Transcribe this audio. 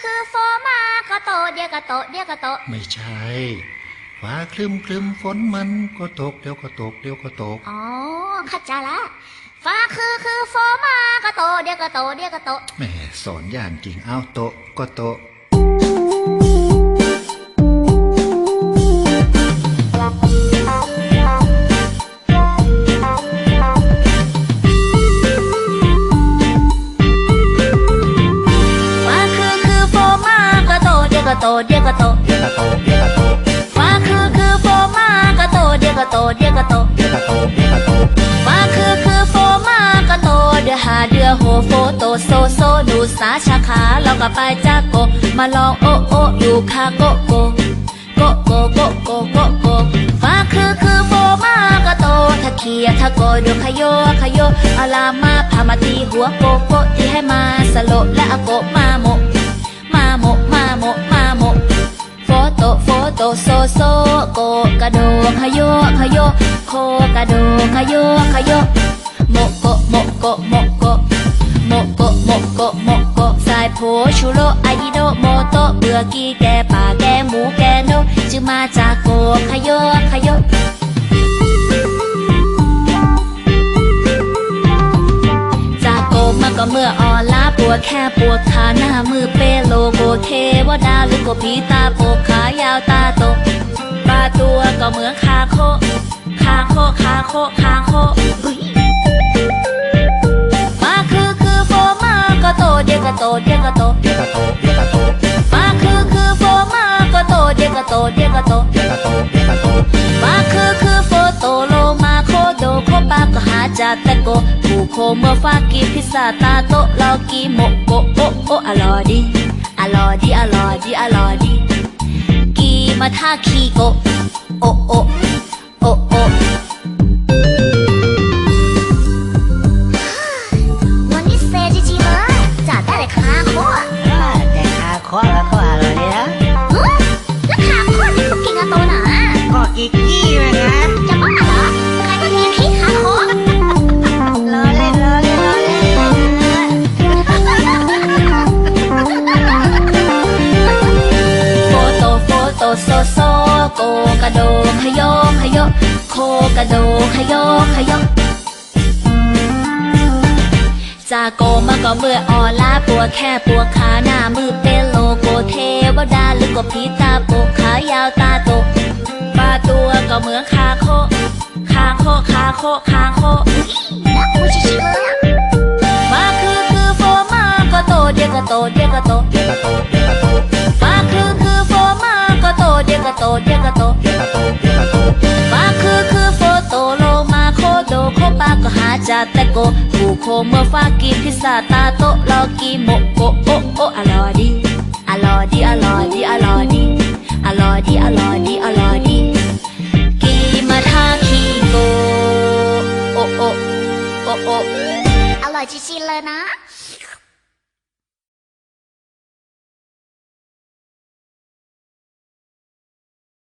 คือโฟมาก็โตเดียวก็โตเดียวก็โต ไม่ใช่ฟ้าคลึมคลึมฝนมันก็ตกเดี๋ยวก็ตกเดี๋ยวก็ตก อ๋อเข้าใจละฟ้าคือคือโฟมาก็โตเดียวก็โตเดียวก็โตแหม่สอนอย่างจริงเอาโตะก็โต ก็โตเดียวก็โตเดี๋ยวก็โตะเดี๋ยวก็โตะฟ้าคือคือโฟมาก็โตเดียวก็โตเดียวก็โตเดี๋ยวก็โตะเดี๋ยวก็โตะฟ้าคือคือโฟมาก็โตเดือหาเดือโหโฟโตโซโซดูสาชาขาเราก็ไปจากโกมาลองโอโออยู่คาโกโกโกโกโกโกโกโกฟ้าคือคือโฟมาก็โตถ้าเคียถ้าโกดูขยโยขยโยอาลามาพามาตีหัวโกโกที่ให้มาสโลและอาโกมาโม โซโซโกกระโดขยโยขยโยโคกระโดขยโยขยโยโมโกโมโกโมโกโมโกโมโกโมโกสายโพชูโรไอดิโดโมโตเบือกีแกป่าแกหมูแกโนจึงมาจากโกขยโยขยโยจากโกมาก็เมื่อออนล้ ตัวแค่ปวดขาหน้ามือเปโลโกเทวดาหรือโกผีตาโปกขายาวตาโตปลาตัวก็เหมือนคาโค คาโค คาโค คาโค จาแต่โกผู้โคเมื่อฟากีพิซซ่าตาโตลอกีโมโกโอโออร่อยดีอร่อยดีอร่อยดีอร่อยดีกีมาท่าคีโกโอโอ โซโกกระโดงขยโยขยโยโคกระโดงขยโยขยโยจากโกมาก็เมื่อออลาปวดแค่ปวดขาหน้ามือเป็นโลโกเทวดาหรือก็ผีตาโปกขายาวตาโตปลาตัวก็เหมือนคาโคคาโคคาโคคาโคมาคือคือโฟมาก็โตเดียวก็โตเดีย จาแต่โกผู้โคเมื่อฟ้ากินพิซซ่าตาโตลอกีโมโกโอโออร่อยดีอร่อยดีอร่อยดีอร่อยดีอร่อยดีอร่อยดีอร่อยดีกีมาทาคีโกโอโอโอโออร่อยจริงๆเลยนะ